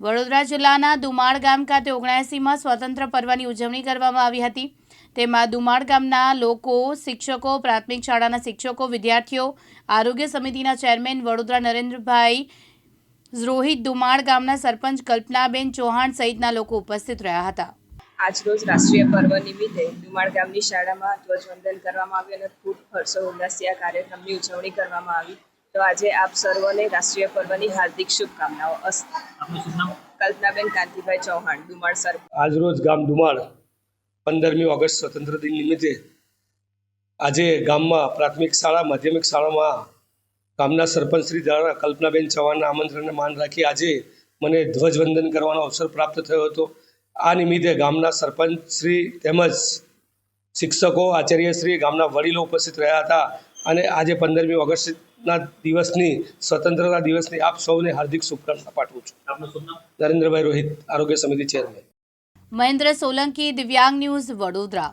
વડોદરા જિલ્લાના દુમાળ ગામ ખાતે ઓગણએંસીમાં સ્વતંત્ર પર્વની ઉજવણી કરવામાં આવી હતી. તેમાં દુમાળ ગામના લોકો, શિક્ષકો, પ્રાથમિક શાળાના શિક્ષકો, વિદ્યાર્થીઓ, આરોગ્ય સમિતિના ચેરમેન વડોદરા નરેન્દ્રભાઈ રોહિત, દુમાળ ગામના સરપંચ કલ્પનાબેન ચૌહાણ સહિતના લોકો ઉપસ્થિત રહ્યા હતા. આજરોજ રાષ્ટ્રીય પર્વ નિમિત્તે દુમાળ ગામની શાળામાં ધ્વજવંદન કરવામાં આવ્યું અને ખૂબ હર્ષો ઉલ્લાસથી આ કાર્યક્રમની ઉજવણી કરવામાં આવી. તો આજે આપ સર્વને રાષ્ટ્રીય પર્વની હાર્દિક શુભકામનાઓ. અસ્ત કલ્પનાબેન કાંતિભાઈ ચૌહાણ ધુમાળ સર. આજરોજ ગામ ધુમાળ પંદરમી ઓગસ્ટ સ્વતંત્ર દિન નિમિત્તે આજે ગામમાં પ્રાથમિક શાળા માધ્યમિક શાળામાં ગામના સરપંચ શ્રી દ્વારા કલ્પનાબેન ચૌહાણના આમંત્રણને માન રાખી આજે મને ધ્વજવંદન કરવાનો અવસર પ્રાપ્ત થયો હતો. આ નિમિત્તે ગામના સરપંચ શ્રી તેમજ શિક્ષકો આચાર્યશ્રી ગામના વડીલો ઉપસ્થિત રહ્યા હતા અને આજે પંદરમી ઓગસ્ટના દિવસની સ્વતંત્રતા દિવસની આપ સૌને હાર્દિક શુભકામના પાઠવું છું. નરેન્દ્રભાઈ રોહિત આરોગ્ય સમિતિ ચેરમેન. મહેન્દ્ર સોલંકી દિવ્યાંગ ન્યૂઝ વડોદરા.